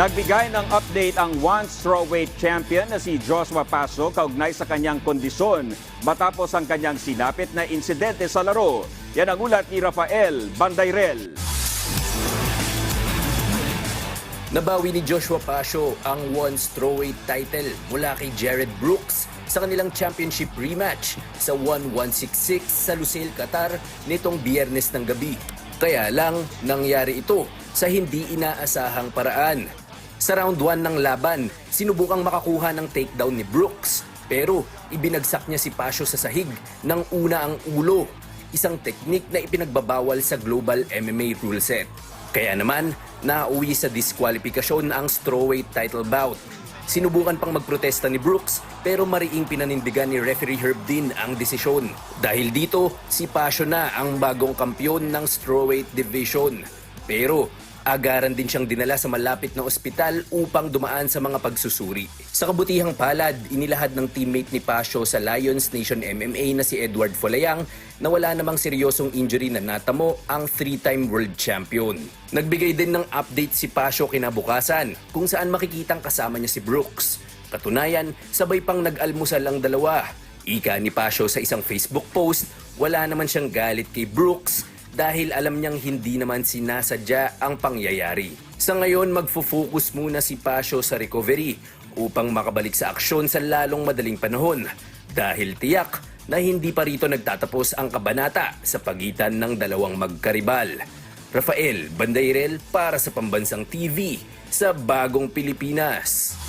Nagbigay ng update ang one strawweight champion na si Joshua Paso kaugnay sa kanyang kondisyon matapos ang kanyang sinapit na insidente sa laro. Yan ang ulat ni Rafael Bandayrel. Nabawi ni Joshua Pasio ang one strawweight title mula kay Jared Brooks sa kanilang championship rematch sa 1166 sa Lusail, Qatar nitong biyernes ng gabi. Kaya lang nangyari ito sa hindi inaasahang paraan. Sa round 1 ng laban, sinubukang makakuha ng takedown ni Brooks pero ibinagsak niya si Pasio sa sahig ng una ang ulo isang teknik na ipinagbabawal sa global MMA rule set. Kaya naman, nauwi sa diskwalifikasyon ang strawweight title bout. Sinubukan pang magprotesta ni Brooks pero mariing pinanindigan ni referee Herb Dean ang desisyon. Dahil dito, si Pasio na ang bagong kampyon ng strawweight division. Pero agaran din siyang dinala sa malapit na ospital upang dumaan sa mga pagsusuri. Sa kabutihang palad, inilahad ng teammate ni Pasio sa Lions Nation MMA na si Edward Folayang na wala namang seryosong injury na natamo ang three-time world champion. Nagbigay din ng update si Pasio kinabukasan kung saan makikitang kasama niya si Brooks. Katunayan, sabay pang nag-almusal ang dalawa. Ika ni Pasio sa isang Facebook post, wala naman siyang galit kay Brooks dahil alam niyang hindi naman sinasadya ang pangyayari. Sa ngayon, magfo-focus muna si Pasio sa recovery upang makabalik sa aksyon sa lalong madaling panahon dahil tiyak na hindi pa rito nagtatapos ang kabanata sa pagitan ng dalawang magkaribal. Rafael Bandairel para sa Pambansang TV sa Bagong Pilipinas.